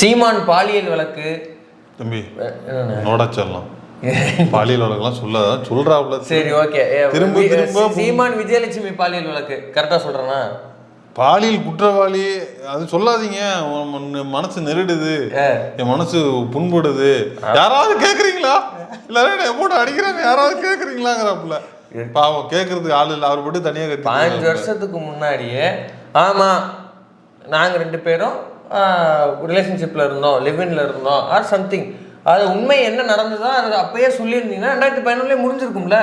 சீமான் பாலியல் வழக்கு. தம்பி? நோடா சொல்லலாம். பாலியல் வழக்கெல்லாம் சொல்லாத சொல்றாப்புல. சரி ஓகே. திரும்ப திரும்ப சீமான் விஜயலட்சுமி பாலியல் வழக்கு. கரெக்டா சொல்றேனா? பாலியல் குற்றவாளி அது சொல்லாதீங்க. மனசு நெருடுது. என் மனசு புண்படுது. யாராவது கேக்குறீங்களா? எல்லாரும் போட்டு அடிக்கிறாங்க யாராவது கேக்குறீங்களாங்கிறாப்புல. பாவம் கேக்குறதுக்கு ஆள் இல்லை. அவர் மட்டும் தனியா பாஞ்சு வருஷத்துக்கு முன்னாடியே ஆமா நாங்க ரெண்டு பேரும் ரிலேஷன்ஷிப்ல இருந்தோம் லிவின்ல இருந்தோம் ஆர் சம்திங் அது உண்மை என்ன நடந்ததோ அது அப்பயே சொல்லியிருந்தீங்கன்னா ரெண்டாயிரத்தி பதினொன்றுலேயே முடிஞ்சிருக்கும்ல.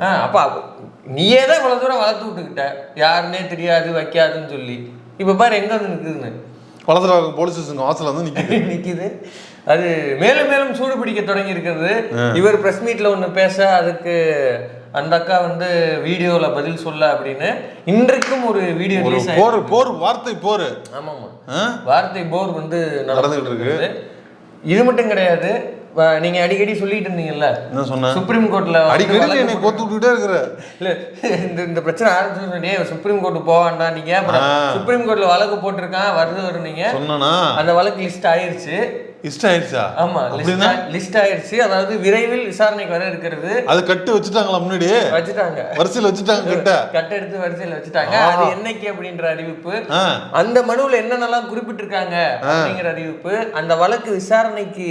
ஆ, அப்ப நீயே தான் இவ்வளவு தூரம் வளர்த்து விட்டுக்கிட்ட. யாருன்னே தெரியாது வைக்காதுன்னு சொல்லி. இப்ப பாரு எங்க வந்து நிக்குதுன்னு. வளர்த்துற போலீஸ் ஸ்டேஷன் வாசல்ல வந்து நிக்குது. நிக்குது. அது மேலும் மேலும் சூடு பிடிக்க தொடங்கி இருக்கிறது. இவர் பிரஸ் மீட்ல ஒண்ணு பேச அதுக்கு அந்த அக்கா வந்து வீடியோல பதில் சொல்ல அப்படின்னு இன்றைக்கும் ஒரு வீடியோ ரிலீஸ் போர் போர் வார்த்தை போர். ஆமாமா? வார்த்தை போர் வந்து நடந்துகிட்டு இருக்கு. இது மட்டும் கிடையாது. நீங்க அடிக்கடி சொல்லிட்டு இருந்தீங்கல்ல? என்ன சொன்ன? சுப்ரீம் கோர்ட்ல அடிக்கடி என்னை கோத்து விட்டுட்டே இருக்கிற. இல்ல இந்த இந்த பிரச்சனை ஆரம்பிச்சு சுப்ரீம் கோர்ட் போக வேண்டாம். நீங்க. சுப்ரீம் கோர்ட்ல வழக்கு போட்டிருக்கான் வருது வருனீங்க சொன்னனா? அந்த வழக்கு லிஸ்ட் ஆயிருச்சு. இஷ்டம் ஆயிடுச்சா ஆமா லிஸ்ட் ஆயிருச்சு. அதாவது விரைவில் விசாரணைக்கு வர இருக்கிறது. அது கட்டு வச்சுட்டாங்களா முன்னாடியே வச்சுட்டாங்க. வரிசையில் வச்சுட்டாங்க கட்ட. கட்ட எடுத்து வரிசையில் வச்சுட்டாங்க. அது என்னைக்கு அப்படின்ற அறிவிப்பு. அந்த மனுவில் என்னென்னலாம் குறிப்பிட்டிருக்காங்க அப்படிங்கிற அறிவிப்பு. அந்த வழக்கு விசாரணைக்கு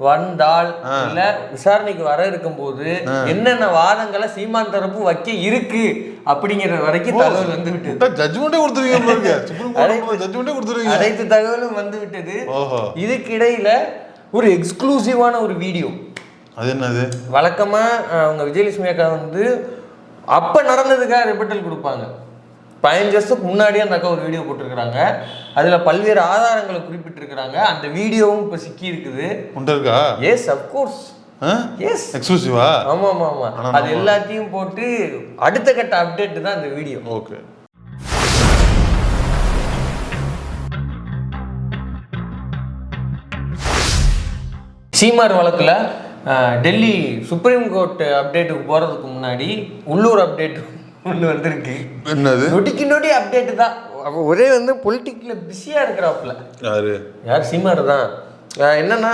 வந்தால் இல்ல விசாரணைக்கு வர இருக்கும்போது என்னென்ன வாதங்களை சீமான் தரப்பு வைக்க இருக்கு அப்படிங்கிற வரைக்கும் தகவல் வந்து விட்டது ஜட்ஜ்மெண்ட்டே கொடுத்துருவீங்க ஜட்ஜ்மெண்ட்டே கொடுத்துருவீங்க. அனைத்து தகவலும் வந்து விட்டது ஓஹோ. இதுக்கு இடையில ஒரு எக்ஸ்க்ளூசிவான ஒரு வீடியோ அது என்னது? வழக்கமா அவங்க விஜயலட்சுமி அக்கா வந்து அப்ப நடந்ததுக்காக ரிப்பட்டல் கொடுப்பாங்க. பதினஞ்சு வருஷத்துக்கு முன்னாடியே அந்த அக்கா ஒரு வீடியோ போட்டிருக்கிறாங்க. அதுல பல்வேறு ஆதாரங்களை குறிப்பிட்டிருக்கிறாங்க. அந்த வீடியோவும் இப்ப சிக்கி இருக்குது உன்ட்ட இருக்கா எஸ் அப்கோர்ஸ் எஸ் எக்ஸ்க்ளூசிவா ஆமா ஆமா ஆமா ஆனா அது எல்லாத்தையும் போட்டு அடுத்த கட்ட அப்டேட் தான் அந்த வீடியோ ஓகே. சீமார் வழக்குல டெல்லி சுப்ரீம் கோர்ட் அப்டேட்டுக்கு போறதுக்கு முன்னாடி உள்ளூர் அப்டேட் ஒன்று வந்திருக்கு என்னது? நொடிக்கு நொடி அப்டேட் தான். ஒரே வந்து பொலிட்டிக்கில் பிஸியாக இருக்கிறாப்புல. யாரு? யார்? சீமார் தான். என்னன்னா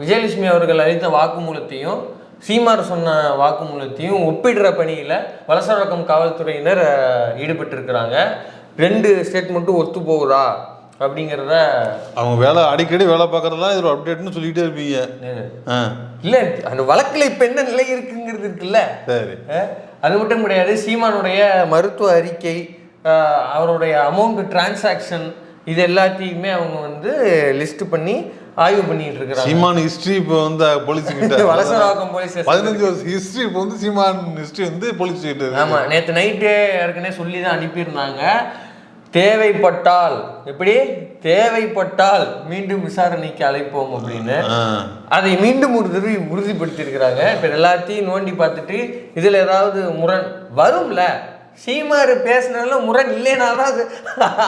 விஜயலட்சுமி அவர்கள் அளித்த வாக்குமூலத்தையும் சீமார் சொன்ன வாக்குமூலத்தையும் ஒப்பிடுற பணியில் வலசரக்கம் காவல்துறையினர் ஈடுபட்டிருக்கிறாங்க. ரெண்டு ஸ்டேட்மெண்ட்டும் ஒத்து போகுதா? அப்படிங்கிறத அவங்க வேலை அடிக்கடி வேலை பார்க்கறதெல்லாம் இது ஒரு அப்டேட்னு சொல்லிட்டே இருப்பீங்க. இல்லை அந்த வழக்கில் இப்போ என்ன நிலை இருக்குங்கிறது இருக்குல்ல. சரி. அது மட்டும் கிடையாது சீமானுடைய மருத்துவ அறிக்கை அவருடைய அமௌண்ட் டிரான்சாக்ஷன் இது எல்லாத்தையுமே அவங்க வந்து லிஸ்ட் பண்ணி ஆய்வு பண்ணிட்டு இருக்கிறாங்க. சீமான் ஹிஸ்டரி இப்போ வந்து போலீஸ் கிட்ட வலசராக்கம் போலீஸ் பதினஞ்சு வருஷம் ஹிஸ்டரி இப்போ வந்து சீமான் ஹிஸ்டரி வந்து போலீஸ் கிட்ட. ஆமா நேத்து நைட்டே ஏற்கனவே சொல்லி தான் அனுப்பியிருந்தாங்க. தேவைப்பட்டால் எப்படி? தேவைப்பட்டால் மீண்டும் விசாரணைக்கு அழைப்போம் அப்படின்னு. அதை மீண்டும் ஒரு தடவை உறுதிப்படுத்தி இருக்கிறாங்க இப்ப எல்லாத்தையும் நோண்டி பார்த்துட்டு இதுல ஏதாவது முரண் வரும்ல? சீமாரு பேசினால முரண் இல்லைனாதான் அது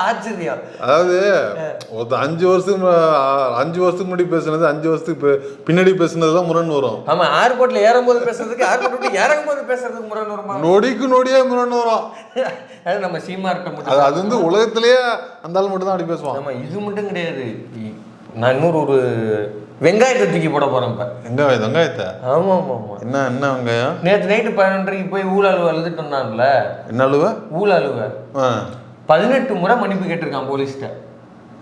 ஆச்சரியம். அதாவது ஒரு அஞ்சு வருஷத்துக்கு அஞ்சு வருஷத்துக்கு முன்னாடி பேசுனது அஞ்சு வருஷத்துக்கு பின்னாடி பேசுனது தான் முரண் வரும். ஆமா ஏர்போர்ட்ல ஏறும்போது பேசுறதுக்கு ஏர்போர்ட் விட்டு இறங்கும் போது பேசுறதுக்கு முரண் வருமா? நொடிக்கு நொடியே முரண் வரும். அது நம்ம சீமார்ட்ட மட்டும் அது அது வந்து உலகத்திலேயே அந்த ஆள் மட்டும் தான் அப்படி பேசுவான். ஆமா இது மட்டும் கிடையாது. நான் இன்னொரு ஒரு வெங்காயத்தை தூக்கி போட போறேன் இப்ப. வெங்காயம் வெங்காயத்தை? ஆமா ஆமா ஆமா. என்ன என்ன வெங்காயம்? நேத்து நைட்டு பதினொன்றரைக்கு போய் ஊழ அலுவ எழுதிட்டு வந்தான்ல என்ன அழுவ ஊழ அலுவ. ஆ. பதினெட்டு முறை மன்னிப்பு கேட்டிருக்கான் போலீஸ்கிட்ட.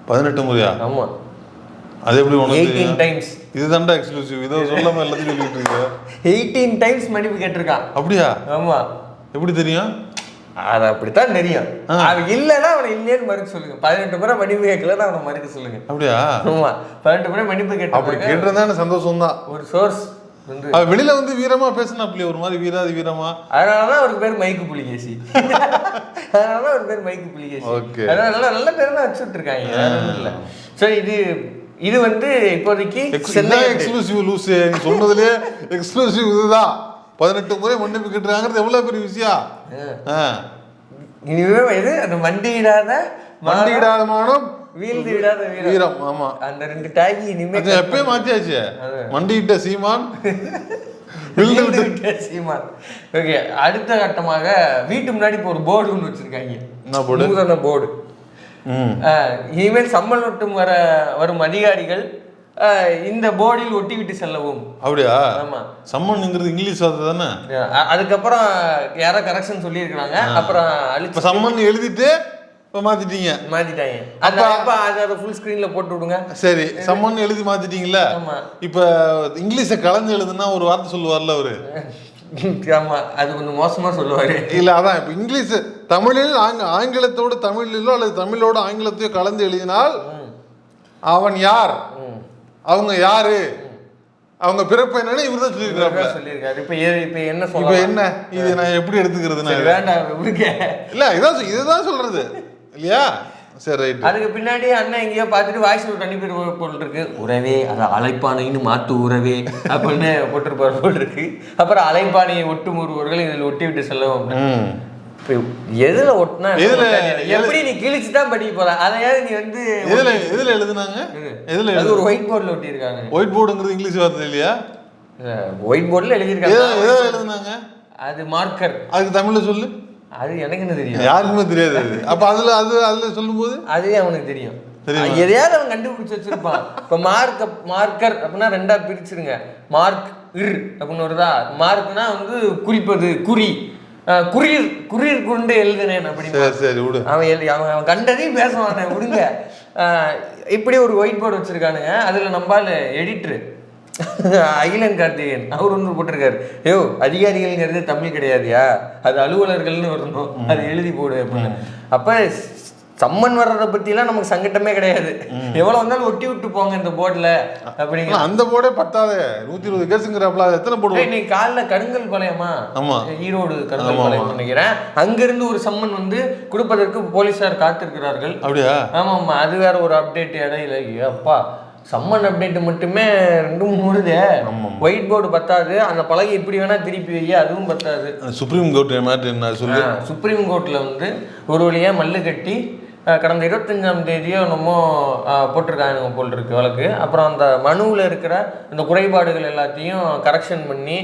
பதினெட்டு முறையா? ஆமா. அது எப்படி உனக்கு? டைம்ஸ் இதுதான்டா எக்ஸ்க்ளூசிவ் இதை சொல்லாம எல்லாத்தையும் சொல்லிட்டு இருக்க. எயிட்டீன் டைம்ஸ் மன்னிப்பு கேட்டிருக்கான். அப்படியா? ஆமா. எப்படி தெரியும்? அது அப்படித்தான் தெரியும். அவன் இல்லைன்னா அவனை இல்லைன்னு மறுக்க சொல்லுங்க. பதினெட்டு முறை மன்னிப்பு கேட்கலன்னா அவனை மறுக்க சொல்லுங்க. அப்படியா? ஆமா. பதினெட்டு முறை மன்னிப்பு அப்படி கேட்டிருக்காங்க கேட்டிருந்தா எனக்கு சந்தோஷம் தான் ஒரு சோர்ஸ் வெளியில வந்து வீரமா பேசினாப்லையே ஒரு மாதிரி வீராதி வீரமா? அதனாலதான் அவருக்கு பேர் மைக்கு புலிகேசி. அதனாலதான் அவருக்கு பேர் மைக்கு புலிகேசி. Okay. அதனால நல்ல பேர் தான் வச்சு விட்டுருக்காங்க. வேற ஒண்ணும் இல்ல. சோ இது இது வந்து இப்போதைக்கு சென்னை எக்ஸ்க்ளூசிவ் லூஸ் சொன்னதுலயே எக்ஸ்க்ளூசிவ் இதுதான். பதினெட்டு முறை மன்னிப்பு கேட்டுருக்காங்கிறது எவ்வளவு பெரிய விஷயம். இனிமே இது அந்த மண்டியிடாத மண்டியிடாத மானம் வீழ்ந்து விடாத வீரம் ஆமா. அந்த ரெண்டு டேகி இனிமே எப்பயே மாத்தியாச்சு. மண்டியிட்ட சீமான் விழுந்து விட்டு. சீமான். ஓகே அடுத்த கட்டமாக வீட்டு முன்னாடி இப்போ ஒரு போர்டு ஒன்று வச்சிருக்காங்க. என்ன போர்டு அஹ், இனிமேல் சம்பளம் வர வரும் அதிகாரிகள் இந்த போர்டில் ஒட்டிவிட்டு செல்லவும். அப்படியா? ஆமா. சம்மன்ங்கிறது இங்கிலீஷ் வார்த்தை தானே? அதுக்கப்புறம் யாரோ கரெக்ஷன் சொல்லியிருக்கிறாங்க. அப்புறம் இப்போ அழிச்சு சம்மன் எழுதிட்டு இப்போ மாத்திட்டீங்க. மாத்திட்டாங்க. அந்த அப்ப அதை அதை ஃபுல் ஸ்க்ரீன்ல போட்டு விடுங்க. சரி சம்மன் எழுதி மாத்திட்டீங்கல்ல? ஆமா. இப்போ இங்கிலீஷை கலந்து எழுதுனா ஒரு வார்த்தை சொல்லுவார்ல அவரு? ஆமா அது கொஞ்சம் மோசமா சொல்லுவாரு. இல்ல அதான் இப்போ இங்கிலீஷ் தமிழில் ஆங்க ஆங்கிலத்தோடு தமிழிலோ அல்லது தமிழோடு ஆங்கிலத்தையோ கலந்து எழுதினால் அவன் யார். அவங்க யாரு? அவங்க பிறப்பு என்னன்னு இவர் தான் சொல்லியிருக்காரு சொல்லியிருக்காரு. இப்ப ஏ- இப்ப என்ன இப்போ என்ன? இது நான் எப்படி எடுத்துக்கிறது நான்? வேண்டாம் இல்ல இதான் இதுதான் சொல்றது. இல்லையா? சரி ரைட் அதுக்கு பின்னாடி அண்ணன் எங்கேயோ பார்த்துட்டு வாய்ஸ் நோட் அனுப்பி போல் இருக்கு உறவே அதை அழைப்பானைன்னு மாத்து உறவே அப்படின்னு போட்டிருப்பார் போல் இருக்கு அப்புறம் அலைப்பானையை ஒட்டும் ஒருவர்கள் இதில் ஒட்டி விட்டு செல்லவும். இப்ப எதுல ஒட்டினா எதுல- எப்படி நீ கிழிச்சு தான் படிக்க போற? அதையாவது நீ வந்து எதுல எதுல எழுதுனாங்க? எதுல அது ஒரு ஒயிட் போர்டில் ஒட்டியிருக்காங்க. ஒயிட் போர்டுங்கிறது இங்கிலீஷ் வார்த்தை இல்லையா? ஒயிட் போர்டில் எழுதியிருக்காங்க. எழுதுனாங்க? அது மார்க்கர் அதுக்கு தமிழ்ல சொல்லு. அது எனக்கு என்ன தெரியும்? யாருக்குமே தெரியாது அது. அப்ப அதுல அது அதுல சொல்லும்போது? அதுவே அவனுக்கு தெரியும்? எதையாவது அவன் கண்டுபிடிச்சு வச்சிருப்பான். இப்ப மார்க் மார்க்கர் அப்படின்னா ரெண்டா பிரிச்சிருங்க. மார்க் இர் அப்படின்னு வருதா? மார்க்னா வந்து குறிப்பது குறி. குறிர் குறிர் கொண்டு எழுதுனேன் அப்படின்னு அவன் எழுதி அவன் அவன் கண்டதையும் பேச மாட்டான் விடுங்க. இப்படி ஒரு ஒயிட் போர்டு வச்சிருக்கானுங்க அதுல நம்பால் எடிட்ரு அகிலன் கார்த்திகேயன் அவர் ஒன்று போட்டிருக்காரு. ஐயோ அதிகாரிகள்ங்கிறது தமிழ் கிடையாதுயா? அது அலுவலர்கள்னு வரணும். அது எழுதி போடு அப்படின்னு. அப்ப சம்மன் வர்றதை பத்திலாம் நமக்கு சங்கட்டமே கிடையாது. எவ்வளவு வந்தாலும் ஒட்டி விட்டு போங்க இந்த போர்டுல அப்படிங்கிற. அந்த போர்டே பத்தாதே. நூத்தி இருபது கேஸுங்கிறாப்ல அது எத்தனை போடுவோம் இன்னைக்கு காலைல கருங்கல் பாளையமா? ஆமா. ஈரோடு கருங்கல் பாளையம் நினைக்கிறேன். அங்கிருந்து ஒரு சம்மன் வந்து கொடுப்பதற்கு போலீசார் காத்திருக்கிறார்கள். அப்படியா? ஆமா ஆமா. அது வேற ஒரு அப்டேட் இடையில. அப்பா. சம்மன் அப்டேட் மட்டுமே ரெண்டும் மூடுதே ஆமா. ஒயிட் போர்டு பத்தாது. அந்த பலகை இப்படி வேணா திருப்பி வை. அதுவும் பத்தாது. சுப்ரீம் கோர்ட் மேட்ரு என்ன சொல்லு. சுப்ரீம் கோர்ட்ல வந்து ஒரு வழியா மல்லு கட்டி கடந்த இருபத்தஞ்சாம் தேதியோ என்னமோ போட்டிருக்காங்க போல் இருக்கு வழக்கு. அப்புறம் அந்த மனுவில் இருக்கிற அந்த குறைபாடுகள் எல்லாத்தையும் கரெக்ஷன் பண்ணி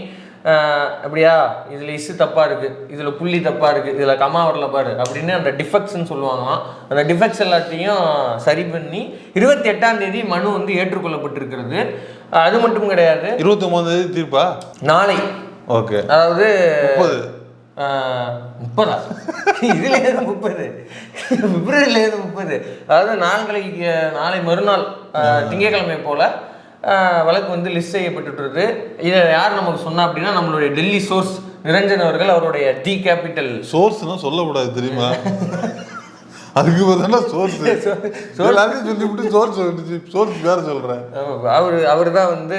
அப்படியா இதில் இசு தப்பாக இருக்குது இதில் புள்ளி தப்பாக இருக்குது இதில் கமா வரல பாரு அப்படின்னு அந்த டிஃபெக்ட்ஸ்னு சொல்லுவாங்களாம். அந்த டிஃபெக்ட்ஸ் எல்லாத்தையும் சரி பண்ணி இருபத்தி எட்டாம் தேதி மனு வந்து ஏற்றுக்கொள்ளப்பட்டிருக்கிறது. அது மட்டும் கிடையாது. இருபத்தி ஒன்பதாம் தேதி தீர்ப்பா? நாளை. ஓகே. அதாவது முப்பது. ஆஹ், முப்பதா. இதுல ஏது முப்பது. அதாவது நாளைக்கு நாளை மறுநாள் திங்கட்கிழமை போல வழக்கு வந்து லிஸ்ட் செய்யப்பட்டுட்டு இதை யார் நமக்கு சொன்னா அப்படின்னா நம்மளுடைய டெல்லி சோர்ஸ் நிரஞ்சன் அவர்கள் அவருடைய தி கேபிட்டல். சோர்ஸ்னா சொல்லக்கூடாது தெரியுமா? அதுக்கு பார்த்தா சோர்ஸ் எல்லாத்தையும் சொல்லிவிட்டு சோர்ஸ் சோர்ஸ் வேற சொல்றேன். அவர் அவர் தான் வந்து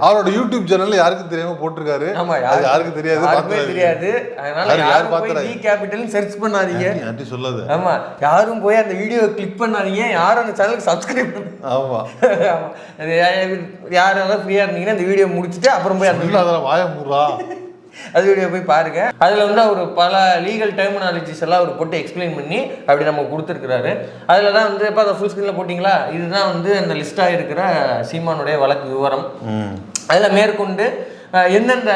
அவரோட யூடியூப் சேனல்ல யாருக்கும் தெரியாம போட்டிருக்காரு. ஆமா அது யாருக்கும் தெரியாது யாருக்குமே. தெரியாது. அதனால யாரு- யார் யாரும் போய்? தி கேபிட்டல் சர்ச் பண்ணாதீங்க. யார்ட்டி சொல்லாத. ஆமா யாரும் போய் அந்த வீடியோ கிளிக் பண்ணாதீங்க. யாரும் அந்த சேனலுக்கு சப்ஸ்கிரைப் ஆமா. ஆமா. அது யா- யாரெல்லாம் ஃப்ரீயா இருந்தீங்கன்னா இந்த வீடியோ முடிச்சுட்டு அப்புறம் போய் அந்த அதெல்லாம் வாய மூடுறா. அது வீடியோ போய் பாருங்க. அதுல வந்து அவர் பல லீகல் டெர்மினாலஜிஸ் எல்லாம் அவர் போட்டு எக்ஸ்பிளைன் பண்ணி அப்படி நம்ம கொடுத்துருக்காரு அதுல தான் வந்து இப்போ அதை ஃபுல் ஸ்க்ரீனில் போட்டிங்களா? இதுதான் வந்து அந்த லிஸ்டாக இருக்கிற சீமானுடைய வழக்கு விவரம். அதுல மேற்கொண்டு எந்தெந்த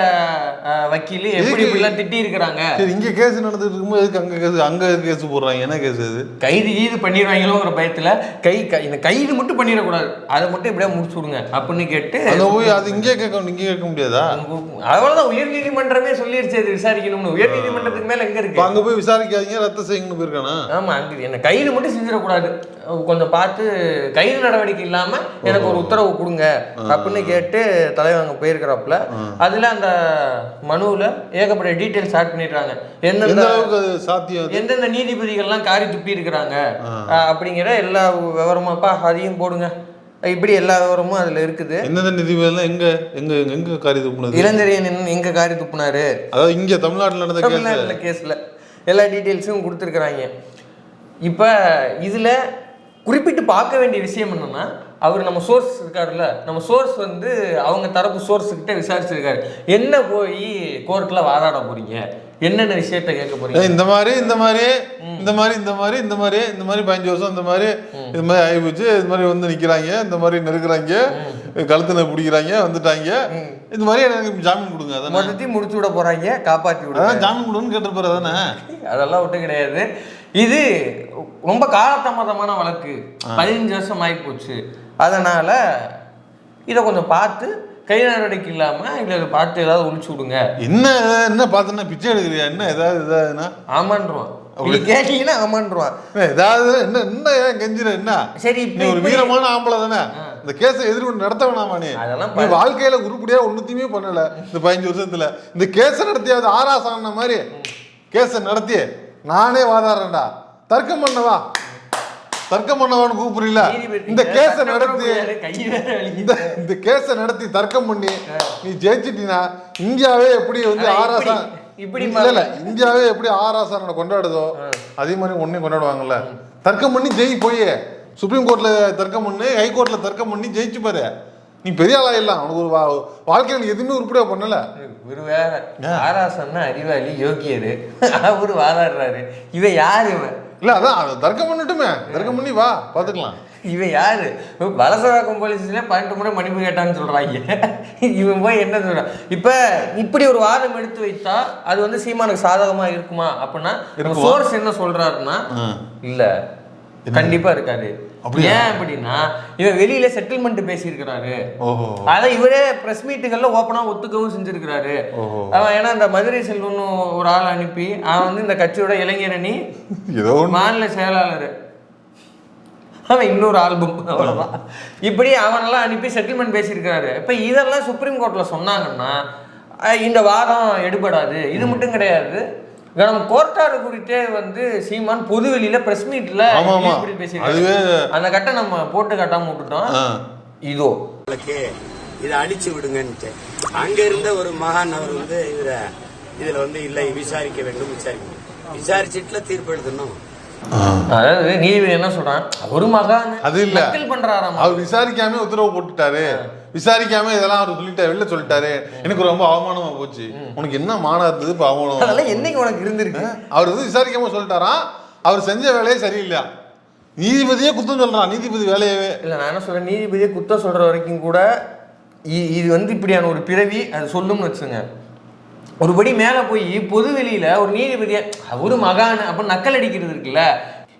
வக்கீல் எப்படி இப்படிலாம் திட்டி இருக்கிறாங்க இங்க கேஸ் நடந்துட்டு இருக்கும்போது எதுக்கு அங்க கேஸ் அங்க கேஸ் போடுறாங்க? என்ன கேஸ் அது கைது கீது பண்ணிடுவாங்களோங்கிற பயத்துல கை க- இந்த கைது மட்டும் பண்ணிடக்கூடாது. அதை மட்டும் இப்படியே முடிச்சு விடுங்க அப்படின்னு கேட்டு அங்க போய் அது இங்கே கேட்க இங்க கேட்க முடியாதா? அவ்வளவுதான் உயர் நீதிமன்றமே சொல்லிருச்சு அது விசாரிக்கணும்னு. உயர் நீதிமன்றத்துக்கு மேல எங்க இருக்கு? அங்க போய் விசாரிக்காதீங்க ரத்த செய்யணும்னு போயிருக்கானா? ஆமா அங்க என்ன கைது மட்டும் செஞ்சிடக்கூடாது. கொஞ்சம் பார்த்து கைது நடவடிக்கை இல்லாம எனக்கு ஒரு உத்தரவு கொடுங்க அப்படின்னு கேட்டு தலைவர் அங்க போயிருக்கிறாப்புல. அதுல அந்த மனுவுல ஏகப்பட்ட டீட்டெயில்ஸ் ஆட் பண்ணிடுறாங்க. எந்த எந்தெந்த சாத்தியம்? எந்தெந்த நீதிபதிகள்லாம் காரி துப்பி இருக்கிறாங்க அப்படிங்கிற எல்லா விவரமாப்பா அதையும் போடுங்க. இப்படி எல்லா விவரமும் அதுல இருக்குது. எந்தெந்த நிதிபதிலாம் எங்க எங்க எங்க காரியத்து போனது இளந்தரையன் எங்க காரி துப்புனாரு? அதாவது இங்க தமிழ்நாட்டுல நடந்த தமிழ்நாட்டில் கேஸில். எல்லா டீட்டெயில்ஸும் கொடுத்துருக்குறாங்க. இப்போ இதில் குறிப்பிட்டு பார்க்க வேண்டிய விஷயம் என்னன்னா அவர் நம்ம சோர்ஸ் இருக்காருல்ல நம்ம சோர்ஸ் வந்து அவங்க தரப்பு சோர்ஸ் கிட்ட விசாரிச்சிருக்காரு. என்ன போய் கோர்ட்டில் வாதாட போறீங்க? என்னென்ன விஷயத்த கேட்க போறீங்க? இந்த மாதிரி இந்த மாதிரி இந்த மாதிரி இந்த மாதிரி இந்த மாதிரி இந்த மாதிரி பதினஞ்சு வருஷம் இந்த மாதிரி இது மாதிரி ஆயிப்போச்சு. இது மாதிரி வந்து நிக்கிறாங்க இந்த மாதிரி நெருக்குறாங்க கழுத்துல பிடிக்கிறாங்க வந்துட்டாங்க. இந்த மாதிரி எனக்கு ஜாமீன் கொடுங்க அதானே? மொத்தத்தையும் முடிச்சு விட போறாங்க காப்பாற்றி விட ஜாமீன் கொடுன்னு கேட்டிருப்பாரு அதானே? அதெல்லாம் விட்டு கிடையாது. இது ரொம்ப காலதாமதமான வழக்கு. பதினஞ்சு வருஷம் ஆகி போச்சு. அதனால இதை கொஞ்சம் பார்த்து கை நடவடிக்கை இல்லாம இல்லை இதை பார்த்து ஏதாவது ஒழிச்சு விடுங்க. என்ன என்ன பார்த்தோன்னா பிச்சை எடுக்கிறியா? என்ன ஏதாவது இதாதுன்னா ஆமான்றுவான். இப்படி கேட்டீங்கன்னா ஆமான்றுவான். என்ன, ஏதாவது என்ன என்ன ஏன் கெஞ்சிர என்ன? சரி நீ ஒரு வீரமான ஆம்பளை தானே. இந்த கேஸை எதிர்கொண்டு நடத்த வேணாமா நீ? அதெல்லாம் நீ வாழ்க்கையில உருப்படியா ஒண்ணுத்தையுமே பண்ணல இந்த பதினஞ்சு வருஷத்துல. இந்த கேஸை நடத்தியாவது ஆராஸ் ஆன மாதிரி கேஸை நடத்தி நானே வாதாடுறேன்டா. தர்க்கம் பண்ணவா? தர்க்கம் பண்ணவான்னு கூப்பிடுறீல நீதிபதி இந்த கேஸை நடத்தி. இந்த கேஸை நடத்தி தர்க்கம் பண்ணி நீ ஜெயிச்சிட்டீனா இந்தியாவே எப்படி வந்து ஆராசா இப்படி- இல்ல இந்தியாவே எப்படி ஆராசான கொண்டாடுதோ அதே மாதிரி ஒன்னையும் கொண்டாடுவாங்கல்ல. தர்க்கம் பண்ணி ஜெயி போய். சுப்ரீம் கோர்ட்ல தர்க்கம் பண்ணி ஹை கோர்ட்ல தர்க்கம் பண்ணி ஜெயிச்சு பாரு. நீ பெரிய ஆளா இல்ல. அவனுக்கு ஒரு வாழ்க்கையில எதுவுமே உருப்படியா பண்ணல. இவரு வேற. ஆராசன்னா அறிவாளி யோகியரு. அவரு வாதாடுறாரு. இவன் யாரு இவன்? இல்ல அதான் அது தர்க்கம் பண்ணட்டுமே. தர்க்கம் பண்ணி வா பாத்துக்கலாம். இவன் யாரு? வலசவாக்கம் போலீஸ்ல பன்னெண்டு முறை மன்னிப்பு கேட்டான்னு சொல்றாங்க. இவன் போய் என்ன சொல்றான் இப்ப இப்படி ஒரு வாதம் எடுத்து வைத்தா அது வந்து சீமானுக்கு சாதகமா இருக்குமா? அப்படின்னா சோர்ஸ் என்ன சொல்றாருன்னா இல்ல கண்டிப்பா இருக்காது. அப்படியா? ஏன் அப்படின்னா இவன் வெளியில செட்டில்மெண்ட் பேசியிருக்கிறாரு. அதை இவரே பிரஸ் மீட்டுகள்ல ஓப்பனா ஒத்துக்கவும் செஞ்சிருக்கிறாரு. அவன் ஏன்னா இந்த மதுரை செல்வன்னு ஒரு ஆள் அனுப்பி அவன் வந்து இந்த கட்சியோட இளைஞரணி ஏதோ ஒண்ணு. மாநில செயலாளர். அவன் இன்னொரு ஆல்பம் அவ்வளவுதான். இப்படி அவனெல்லாம் அனுப்பி செட்டில்மெண்ட் பேசியிருக்காரு இப்ப இதெல்லாம் சுப்ரீம் கோர்ட்ல சொன்னாங்கன்னா இந்த வாதம் எடுபடாது. இது மட்டும் கிடையாது. நம்ம கோர்ட்டார் குறித்தே வந்து சீமான் பொது வெளியில பிரஸ் மீட்ல பேசியிருக்காரு அதுவே- அந்த கட்டை நம்ம போட்டு காட்டாம விட்டுட்டோம். இதோ இதை அடிச்சு விடுங்கன்ட்டு அங்க இருந்த ஒரு மகான் அவர் வந்து இவர இதுல வந்து இல்லை விசாரிக்க வேண்டும் விசாரிக்க. விசாரிச்சுட்டுல தீர்ப்பு எழுதணும். அதாவது நீதிபதி என்ன சொல்றான்? ஒரு மகான் அது இல்ல. பண்றாராம் அவர் விசாரிக்காம உத்தரவு போட்டுட்டாரு. விசாரிக்காம இதெல்லாம் அவர் சொல்லிட்டாரு வெளில சொல்லிட்டாரு. எனக்கு ரொம்ப அவமானமா போச்சு. உனக்கு என்ன மானம் இருந்தது? இப்ப அவமானம் அதெல்லாம் என்னைக்கு உனக்கு இருந்திருக்கு? அவர் வந்து விசாரிக்காம சொல்லிட்டாராம் அவர் செஞ்ச வேலையே சரியில்லையா? நீதிபதியே குத்தம் சொல்றான். நீதிபதி வேலையவே. இல்ல நான் என்ன சொல்றேன்? நீதிபதியை குத்தம் சொல்ற வரைக்கும் கூட இ- இது வந்து இப்படியான ஒரு பிறவி அது சொல்லும்னு வச்சுங்க ஒருபடி மேல போய் பொது வெளியில ஒரு நீதிபதியை அவரு மகான் அப்ப நக்கல் அடிக்கிறது இருக்குல்ல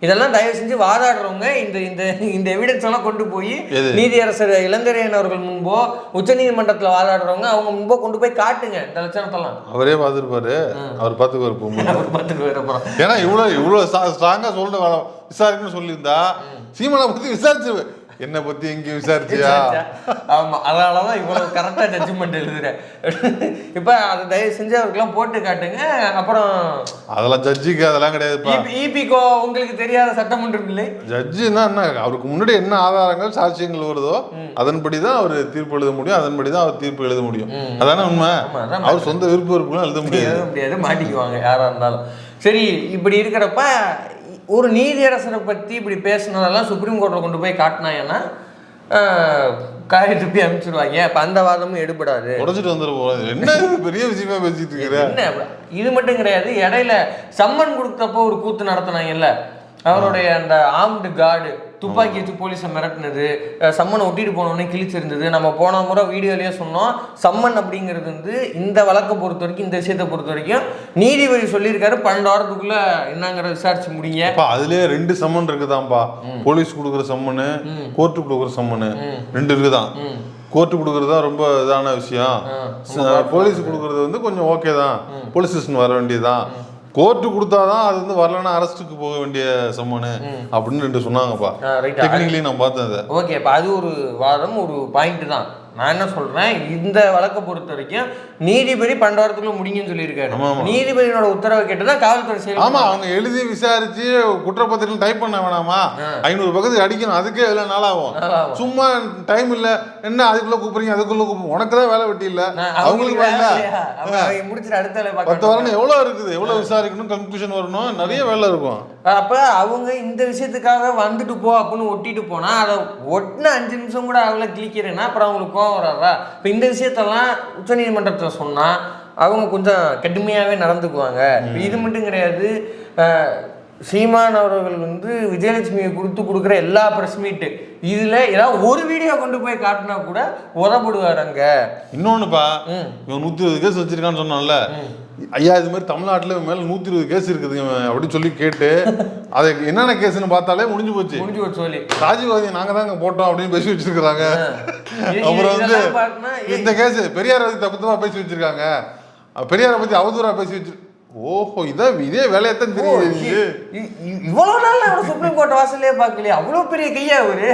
இதெல்லாம் தயவு செஞ்சு வாதாடுறவங்க இந்த இந்த இந்த எவிடன்ஸ் எல்லாம் கொண்டு போய்? நீதியரசர் இளந்தரையன் அவர்கள் முன்போ உச்சநீதிமன்றத்துல வாதாடுறவங்க அவங்க முன்போ கொண்டு போய் காட்டுங்க இந்த லட்சணத்தெல்லாம். அவரே பார்த்துருப்பாரு. அவர் பார்த்துக்குவார் அவர் பார்த்துட்டு வர போறோம் ஏன்னா இவ்வளவு இவ்வளவு ஸ்ட்ராங்கா சொல்ற வேலை விசாரிக்கணும்னு சொல்லியிருந்தா சீமானை பத்தி விசாரிச்சு என்னை பத்தி எங்கேயும் விசாரிச்சியா? ஆமா அதனாலதான் இவ்வளவு கரெக்டா ஜட்ஜ்மெண்ட் எழுதுறேன். இப்ப அதை தயவு செஞ்சு அவருக்கெல்லாம் போட்டு காட்டுங்க. அப்புறம் அதெல்லாம் ஜட்ஜிக்கு அதெல்லாம் கிடையாதுப்பா. இபிகோ உங்களுக்கு தெரியாத சட்டமன்றம் இல்லை ஜட்ஜுன்னா என்ன? அவருக்கு முன்னாடி என்ன ஆதாரங்கள் சாட்சியங்கள் வருதோ அதன்படி தான் அவர் தீர்ப்பு எழுத முடியும். அதன்படி தான் அவர் தீர்ப்பு எழுத முடியும். அதானே உண்மை? அவர் சொந்த விருப்ப விருப்பம் எழுத முடியாது. எழுத முடியாது மாட்டிக்குவாங்க யாரா இருந்தாலும். சரி இப்படி இருக்கிறப்ப ஒரு நீதியரசரை பத்தி இப்படி பேசுனதெல்லாம் சுப்ரீம் கோர்ட்ல கொண்டு போய் காட்டினாங்கன்னா காய துப்பி அனுப்பிச்சிடுவாங்க அப்ப அந்த வாதமும் எடுபடாது. உடச்சிட்டு வந்துட போறாரு என்ன பெரிய விஷயமா பேசிட்டு இருக்கிற? என்ன? இது மட்டும் கிடையாது. இடையில சம்மன் கொடுத்தப்போ ஒரு கூத்து நடத்துனாங்கல்ல. அவருடைய அந்த ஆர்ம்டு கார்டு துப்பாக்கி வச்சு போலீஸை மிரட்டினது சம்மனை ஒட்டிட்டு போனோடனே கிழிச்சிருந்தது. நம்ம போன முறை வீடியோலயே சொன்னோம் சம்மன் அப்படிங்கிறது வந்து இந்த வழக்கை பொறுத்த வரைக்கும் இந்த விஷயத்தை பொறுத்த வரைக்கும் நீதிபதி சொல்லியிருக்காரு. பன்னெண்டு வாரத்துக்குள்ள என்னங்கிற விசாரிச்சு முடிங்க. அதுலயே ரெண்டு சம்மன் இருக்குதான்ப்பா. போலீஸ் கொடுக்குற சம்மனு கோர்ட்டு கொடுக்குற சம்மனு. ரெண்டு இருக்குதான். கோர்ட்டு கொடுக்குறது தான் ரொம்ப இதான விஷயம். போலீஸ் கொடுக்குறது வந்து கொஞ்சம் ஓகே தான். போலீஸ் ஸ்டேஷன் வர வேண்டியதுதான். கோர்ட்டு கொடுத்தாதான் அது வந்து வரலன்னா அரஸ்ட்டுக்கு போக வேண்டிய சம்மனு அப்படின்னு ரெண்டு சொன்னாங்கப்பா. டெக்னிக்கலி நான் பார்த்தேன் அதை ஓகே அது ஒரு வாதம் ஒரு பாயிண்ட் தான். நான் என்ன சொல்றேன்? இந்த வழக்கை பொறுத்த வரைக்கும் நீதிபதி பன்னெண்டு வாரத்துக்குள்ள முடியும்னு சொல்லியிருக்காரு. நீதிபதியோட உத்தரவை கேட்டு தான் காவல்துறை செயல் ஆமா அவங்க எழுதி விசாரிச்சு குற்றப்பத்திரிகை டைப் பண்ண வேணாமா? ஐநூறு பக்கத்துக்கு அடிக்கணும். அதுக்கே ஆகும்? நாளாகும். சும்மா டைம் இல்ல. என்ன அதுக்குள்ள கூப்பிடுறீங்க? அதுக்குள்ள கூப்பிடு உனக்கு தான் வேலை வெட்டி இல்ல. அவங்களுக்கு வேலை முடிச்சிட்டு அடுத்த பத்து. வாரம் எவ்வளவு இருக்குது? எவ்வளவு விசாரிக்கணும்? கன்க்ளூஷன் வரணும்? நிறைய வேலை இருக்கும். அப்ப அவங்க இந்த விஷயத்துக்காக வந்துட்டு போ அப்படின்னு ஒட்டிட்டு போனா அதை ஒட்டின அஞ்சு நிமிஷம் கூட அவங்கள கிளிக்கிறேன்னா அப்புறம் அவங்களுக்கு கோவம் வராதா? இப்போ இந்த விஷயத்தெல்லாம் உச்சநீதிமன்றத்தில் சொன்னா அவங்க கொஞ்சம் கடுமையாவே நடந்துக்குவாங்க. இது மட்டும் கிடையாது. சீமான் அவர்கள் வந்து விஜயலட்சுமியை கொடுத்து கொடுக்குற எல்லா ப்ரெஸ் மீட்டு இதில் ஏதாவது ஒரு வீடியோ கொண்டு போய் காட்டினா கூட உதப்படுவார் அங்கே. இன்னொன்னுப்பா ம். இவன் நூத்தி இருபது கேஸ் வச்சிருக்கான்னு சொன்னான்ல. ஐயா இது மாதிரி தமிழ்நாட்டுல மேல நூத்தி இருபது கேஸ் இருக்குதுங்க இவன் அப்படி சொல்லி கேட்டு அது என்னென்ன கேஸ்னு பார்த்தாலே முடிஞ்சு போச்சு. முடிஞ்சு ஒரு சொல்லி. ராஜீவ்காந்தி நாங்க தாங்க போட்டோம் அப்படின்னு பேசி வச்சிருக்காங்க இது- அப்புறம் வந்து இந்த கேஸ் பெரியாரை பத்தி தப்பு தப்பா பேசி வச்சிருக்காங்க. பெரியாரை பத்தி அவதூறா பேசி வச்சு ஓஹோ இதான் இதே வேலையத்தான் தெரியுது இவ்வளவு நாள் அவர் சுப்ரீம் கோர்ட் வாசல்லே பார்க்கலையே? அவ்வளவு பெரிய கையா அவரு.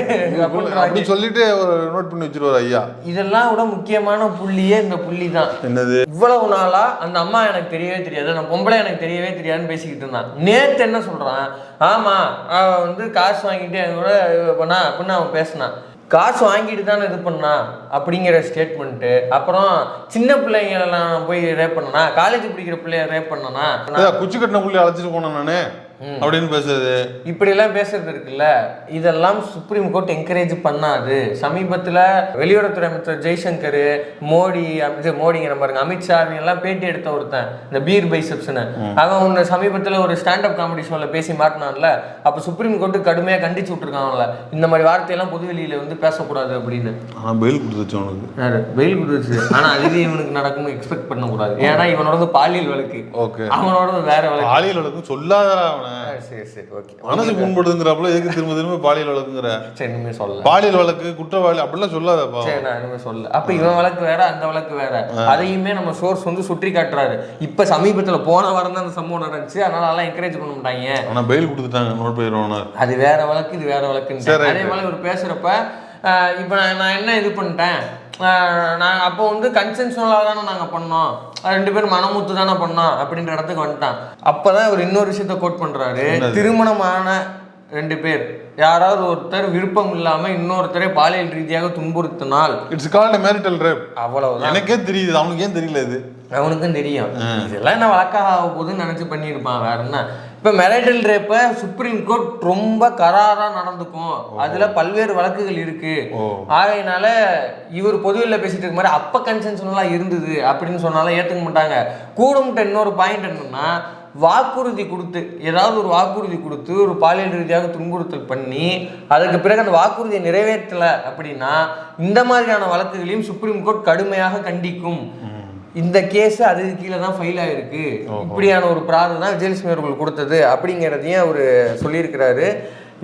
அப்படி சொல்லிட்டு ஒரு நோட் பண்ணி வச்சிருவாரு ஐயா. இதெல்லாம் விட முக்கியமான புள்ளியே இந்த புள்ளி தான் என்னது? இவ்வளவு நாளா அந்த அம்மா எனக்கு தெரியவே தெரியாது நான் பொம்பளை எனக்கு தெரியவே தெரியாதுன்னு பேசிக்கிட்டு இருந்தான். நேத்து என்ன சொல்றான்? ஆமா வந்து காசு வாங்கிட்டு என் கூட இது பண்ணா அப்படின்னு அவன் பேசினான். காசு வாங்கிட்டு தானே இது பண்ணா? அப்படிங்கிற ஸ்டேட்மெண்ட்டு அப்புறம் சின்ன பிள்ளைங்களெல்லாம் போய் ரேப் பண்ணனா? காலேஜ் படிக்கிற பிள்ளைய ரேப் பண்ணனா? குச்சி கட்டின பிள்ளைய அழைச்சிட்டு போனேன் நான். அப்படின்னு பேசுறது. இப்படியெல்லாம் பேசுறது இருக்குல்ல இதெல்லாம் சுப்ரீம் கோர்ட் என்கரேஜ் பண்ணாது. சமீபத்தில் வெளியுறவுத்துறை அமைச்சர் ஜெய்சங்கர் மோடி இது மோடிங்கிற பாருங்க அமித்ஷா எல்லாம் பேட்டி எடுத்த ஒருத்தன் இந்த பீர் பைசப்ஸ்னு. அவன் ஒன்று சமீபத்தில் ஒரு ஸ்டாண்டப் காமெடி ஷோவில் பேசி மாட்டினான்ல அப்போ சுப்ரீம் கோர்ட்டு கடுமையாக கண்டிச்சு விட்டுருக்காங்கல்ல இந்த மாதிரி வார்த்தையெல்லாம் பொது வெளியில வந்து பேசக்கூடாது அப்படின்னு. ஆனா பெயில் கொடுத்துச்சு அவனுக்கு. வெயில் கொடுத்துச்சு ஆனா அதுவே இவனுக்கு நடக்கும்னு எக்ஸ்பெக்ட் பண்ணக்கூடாது. ஏன்னா இவனோட பாலியல் வழக்கு. ஓகே. அவனோட வேற வழக்கு. பாலியல் வழக்கு சொல்லாதடா அவனை. சரி சரி ஓகே. மனசு புண்படுதுங்கிறப்பல எதுக்கு திரும்ப திரும்ப பாலியல் வழக்குங்கிற? சரி இனிமே சொல்லல. பாலியல் வழக்கு குற்றவாளி அப்படிலாம் சொல்லாதப்பா சரி நான் இனிமே சொல்லல. அப்ப இவன் வழக்கு வேற அந்த வழக்கு வேற. அதையுமே நம்ம சோர்ஸ் வந்து சுற்றி காட்டுறாரு. இப்ப சமீபத்துல போன வாரம் தான் அந்த சம்பவம் நடந்துச்சு. அதனால எல்லாம் என்கரேஜ் பண்ண மாட்டாங்க. ஆனா பெயில் கொடுத்துட்டாங்க நோட் போயிடுவானார் அது வேற வழக்கு இது வேற வழக்குன்னு அதே போல இவர் பேசுறப்ப இப்ப நான் நான் என்ன இது பண்ணிட்டேன்? நான் அப்போ வந்து கன்சென்சுவலாக தானே நாங்கள் பண்ணோம். ரெண்டு பேரும் மனமுத்து தானே பண்ணோம் அப்படின்ற இடத்துக்கு வந்துட்டான். அப்பதான் இவர் இன்னொரு விஷயத்த கோட் பண்றாரு. திருமணமான ரெண்டு பேர். யாராவது ஒருத்தர் விருப்பம் இல்லாம இன்னொருத்தரை பாலியல் ரீதியாக துன்புறுத்தினால் இட்ஸ் கால்ட் மேரிட்டல் ரேப் அவ்வளவுதான். எனக்கே தெரியுது அவனுக்கு ஏன் தெரியல இது. அவனுக்கும் தெரியும். இதெல்லாம் என்ன வழக்காக ஆக போகுதுன்னு நினைச்சு பண்ணியிருப்பான். வேற என்ன? இப்ப மெரட்டல் ரேப்ப சுப்ரீம் கோர்ட் ரொம்ப கராரா நடந்துக்கும். அதுல பல்வேறு வழக்குகள் இருக்கு. ஓ. ஆகையினால இவர் பொதுவில் பேசிட்டு இருக்க மாதிரி அப்ப கன்சென்ஷன்லாம் இருந்தது அப்படின்னு சொன்னாலும் ஏத்துக்க மாட்டாங்க. கூடும்ட்ட இன்னொரு பாயிண்ட் என்னன்னா வாக்குறுதி கொடுத்து ஏதாவது ஒரு வாக்குறுதி கொடுத்து ஒரு பாலியல் ரீதியாக துன்புறுத்தல் பண்ணி அதுக்கு பிறகு அந்த வாக்குறுதியை நிறைவேற்றல அப்படின்னா இந்த மாதிரியான வழக்குகளையும் சுப்ரீம் கோர்ட் கடுமையாக கண்டிக்கும். இந்த கேஸ் அதுக்கு கீழே தான் ஃபைல் ஆயிருக்கு இப்படியான ஒரு பிரார்த்தம் தான் விஜயலட்சுமி அவர்கள் கொடுத்தது அப்படிங்கிறதையும் அவர் சொல்லியிருக்கிறாரு.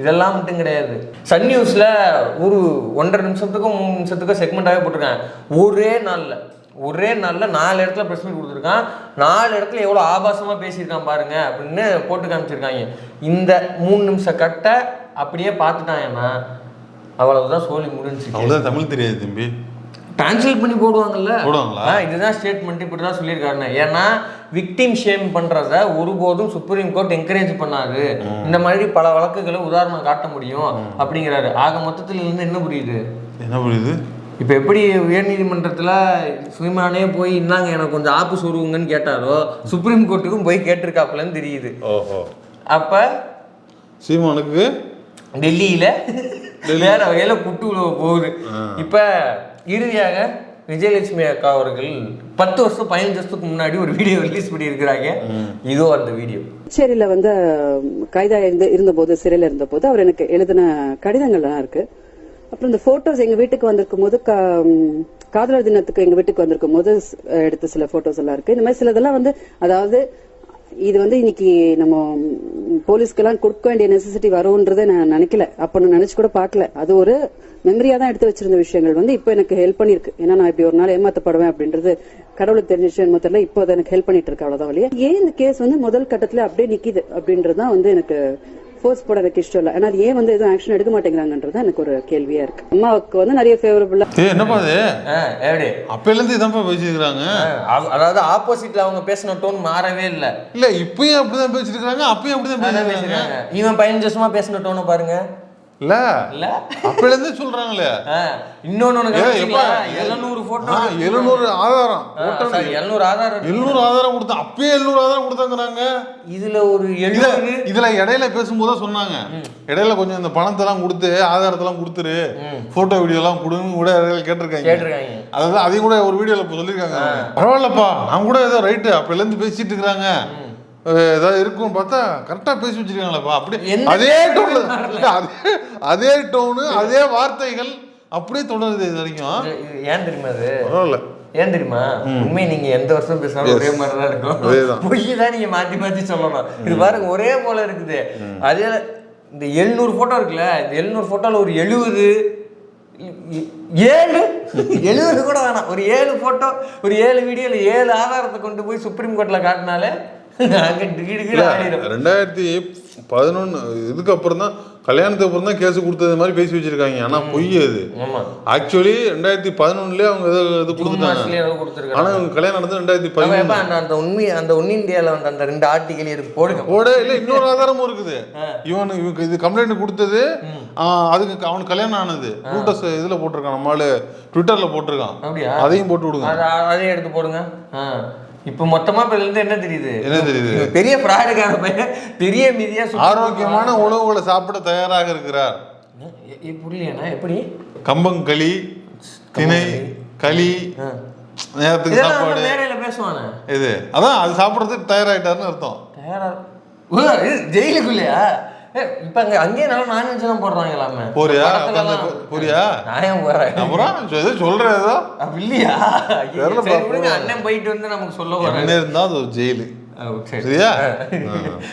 இதெல்லாம் மட்டும் கிடையாது. சன் நியூஸ்ல ஒரு ஒன்றரை நிமிஷத்துக்கும் மூணு நிமிஷத்துக்கும் செக்மெண்ட்டாகவே போட்டிருக்காங்க. ஒரே நாள்ல ஒரே நாள்ல நாலு இடத்துல ப்ரெஸ் மீட் கொடுத்துருக்கான். நாலு இடத்துல எவ்வளோ ஆபாசமா பேசியிருக்கான் பாருங்க அப்படின்னு போட்டு காமிச்சிருக்காங்க. இந்த மூணு நிமிஷம் கட்டை அப்படியே பார்த்துட்டாங்கன்னா அவ்வளவுதான் சோலி முடிஞ்சுச்சு. அவ்வளவுதான் தமிழ் தெரியாது தம்பி. டிரான்ஸ்லேட் பண்ணி போடுவாங்கல்ல? போடுவாங்களா? இதுதான் ஸ்டேட்மெண்ட் இப்படி தான் சொல்லியிருக்காருன்னு. ஏன்னா விக்டிம் ஷேம் பண்றத ஒருபோதும் சுப்ரீம் கோர்ட் என்கரேஜ் பண்ணாது. இந்த மாதிரி பல வழக்குகளை உதாரணம் காட்ட முடியும் அப்படிங்கிறாரு. ஆக மொத்தத்துல இருந்து என்ன புரியுது? என்ன புரியுது? இப்போ எப்படி உயர்நீதிமன்றத்தில் சுயமானே போய் இந்தாங்க எனக்கு கொஞ்சம் ஆப்பு சொருவுங்கன்னு கேட்டாரோ சுப்ரீம் கோர்ட்டுக்கும் போய் கேட்டிருக்காப்புலன்னு தெரியுது. ஓஹோ. அப்போ சீமானுக்கு? டெல்லியில வேற வகையில புட்டு உழவ போகுது. இப்ப இறுதியாக விஜயலட்சுமி அக்கா அவர்கள் பத்து வருஷம் பதினஞ்சு வருஷத்துக்கு முன்னாடி ஒரு வீடியோ ரிலீஸ் பண்ணியிருக்கிறாங்க. இதோ அந்த வீடியோ புதுச்சேரியில வந்து கைதா இருந்த இருந்தபோது சிறையில இருந்தபோது அவர் எனக்கு எழுதின கடிதங்கள்லாம் இருக்கு. அப்புறம் இந்த போட்டோஸ் எங்க வீட்டுக்கு வந்திருக்கும் போது காதலர் தினத்துக்கு எங்க வீட்டுக்கு வந்திருக்கும் போது எடுத்த சில போட்டோஸ் எல்லாம் இருக்கு. இந்த மாதிரி சிலதெல்லாம் வந்து அதாவது இது வந்து இன்னைக்கு நம்ம போலீஸ்க்கெல்லாம் கொடுக்க வேண்டிய நெசசிட்டி வரும்ன்றத நான் நினைக்கல. அப்ப நான் நினைச்சு கூட பார்க்கல. அது ஒரு மெமரியா தான் எடுத்து வச்சிருந்த விஷயங்கள். வந்து இப்போ எனக்கு ஹெல்ப் பண்ணிருக்கு ஏன்னா நான் இப்படி ஒரு நாள் ஏமாத்தப்படுவேன் அப்படின்றது கடவுளுக்கு தெரிஞ்ச விஷயம் தெரியல. இப்போ அது எனக்கு ஹெல்ப் பண்ணிட்டு இருக்கு. அவ்வளவுதான் வழியா. ஏன் இந்த கேஸ் வந்து முதல் கட்டத்துல அப்படியே நிக்குது? அப்படின்றது தான் வந்து எனக்கு ஃபோர்ஸ் போட எனக்கு இஷ்டம் இல்லை. ஆனா அது ஏன் வந்து எதுவும் ஆக்ஷன் எடுக்க மாட்டேங்கிறாங்கன்றது எனக்கு ஒரு கேள்வியா இருக்கு. அம்மாவுக்கு வந்து நிறைய ஃபேவரபிளா என்னப்பா இது எப்படி அப்பையில இருந்து இதான்ப்பா பேசியிருக்காங்க அ- அதாவது ஆப்போசிட்ல அவங்க பேசின டோன் மாறவே இல்லை. இல்ல இப்பயும் அப்படிதான் பேசிட்டு இருக்காங்க அப்பயும் அப்படிதான் பேசிருக்காங்க பேசிருக்காங்க இவன் பதினஞ்சு வருஷமா பேசின டோனை பாருங்க. இல்ல இல்ல அப்பையில இருந்தே சொல்றாங்களே. இன்னொன்னு ஒண்ணு ஏய், கவனிச்சீங்களா? எப்பா? 700 photo ஆ, எழுநூறு ஆதாரம் 700 ஆதாரம். எழுநூறு ஆதாரம் கொடுத்தா அப்பயே எழுநூறு ஆதாரம் கொடுத்தாங்கிறாங்க. இதுல ஒரு 70 இதுல இடையில பேசும்போது சொன்னாங்க. இடையில கொஞ்சம் இந்த பணத்தை எல்லாம் கொடுத்து ஆதாரத்தெல்லாம் கொடுத்துரு. போட்டோ வீடியோ எல்லாம் கொடுன்னு கூட இடையில கேட்டிருக்காங்க. கேட்டிருக்காங்க. அதாவது அதையும் கூட ஒரு வீடியோல சொல்லியிருக்காங்க. பரவாயில்லப்பா நான் கூட ஏதோ ரைட்டு அப்பையில இருந்து பேசிட்டு இருக்கிறாங்க. ஏதாவது இருக்கும்னு பார்த்தா கரெக்டா பேசி வச்சிருக்காங்களப்பா. அப்படியே அதே டோன். அதே அதே டோனு அதே வார்த்தைகள் அப்படியே தொடருது இது வரைக்கும். ஏன் தெரியுமா அது? பரவாயில்ல. ஏன் தெரியுமா? உண்மை நீங்க எந்த வருஷம் பேசினாலும் ஒரே மாதிரி தான் இருக்கும். பொய் தான் நீங்க மாத்தி மாத்தி சொல்லணும். இது பாருங்க ஒரே போல இருக்குது. அதே இந்த எழுநூறு போட்டோ இருக்குல்ல இந்த எழுநூறு போட்டோல ஒரு எழுபது ஏழு எழுபது கூட வேணாம். ஒரு ஏழு போட்டோ ஒரு ஏழு வீடியோல ஏழு ஆதாரத்தை கொண்டு போய் சுப்ரீம் கோர்ட்ல காட்டினாலே ரெண்டாயிரத்தி பதினொன்னு இதுக்கு அப்புறம் தான் கல்யாணத்துக்கு அப்புறம் தான் கேஸ் கொடுத்தது மாதிரி பேசி வச்சிருக்காங்க. ஆனா பொய் அது. ஆக்சுவலி ரெண்டாயிரத்தி பதினொன்னுலயே அவங்க இது கொடுத்துட்டாங்க. ஆனா இவங்க கல்யாணம் நடந்தது ரெண்டாயிரத்தி எப்ப அந்த உண்மை அந்த ஒன் இந்தியால வந்து அந்த ரெண்டு ஆர்டிகல் இருக்கு போடுங்க. ஓட இல்ல இன்னொரு ஆதாரமும் இருக்குது. இவன் இவனுக்கு இது கம்ப்ளைண்ட் கொடுத்தது அதுக்கு அவனுக்கு கல்யாணம் ஆனது. ரூட்டஸ் இதுல போட்டிருக்கான் நம்மளால ட்விட்டர்ல போட்டிருக்கான். அதையும் போட்டு விடுங்க. அத- அதையும் எடுத்து போடுங்க. இப்ப மொத்தமா இப்ப இருந்து என்ன தெரியுது? என்ன தெரியுது? பெரிய ஃப்ராடுக்கார பையன் பெரிய மீதியா ஆரோக்கியமான உணவுகளை சாப்பிட தயாராக இருக்கிறார். புரியலையாண்ணா எப்படி? கம்பங்களி திணை களி. நேரத்துக்கு சாப்பாடு. மேடையில பேசுவானே? இது அதான் அது சாப்பிட்றதுக்கு தயாராயிட்டாருன்னு அர்த்தம். தயாரா ஜெயிலுக்குள்ளயா? இப்ப அங்க அங்கேயே நல்லா நான்வெஜ் எல்லாம் உட்காந்து எல்லாம். நான் ஏன் போறேன்? அப்புறம் சொல்ற ஏதோ. அப்ப இல்லையா? அண்ணன் போயிட்டு வந்து நமக்கு சொல்ல என்ன இருந்தா அது ஒரு ஜெயிலு. சரியா?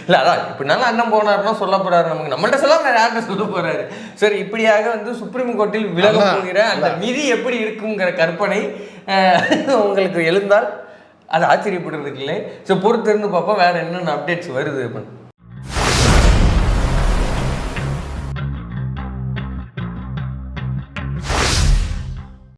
இல்ல அதான் இப்படினாலும் அண்ணன் போனாருன்னா சொல்ல போறாரு நமக்கு. நம்மள்ட்ட சொல்ல வேற யார்கிட்ட சொல்ல போறாரு? சரி இப்படியாக வந்து சுப்ரீம் கோர்ட்டில் விலக போகிற அந்த விதி எப்படி இருக்குங்கிற கற்பனை உங்களுக்கு எழுந்தால் அது ஆச்சரியப்படுறதுக்கு இல்லை. ஸோ பொறுத்திருந்து பார்ப்போம் வேற என்னென்ன அப்டேட்ஸ் வருது அப்படின்னு.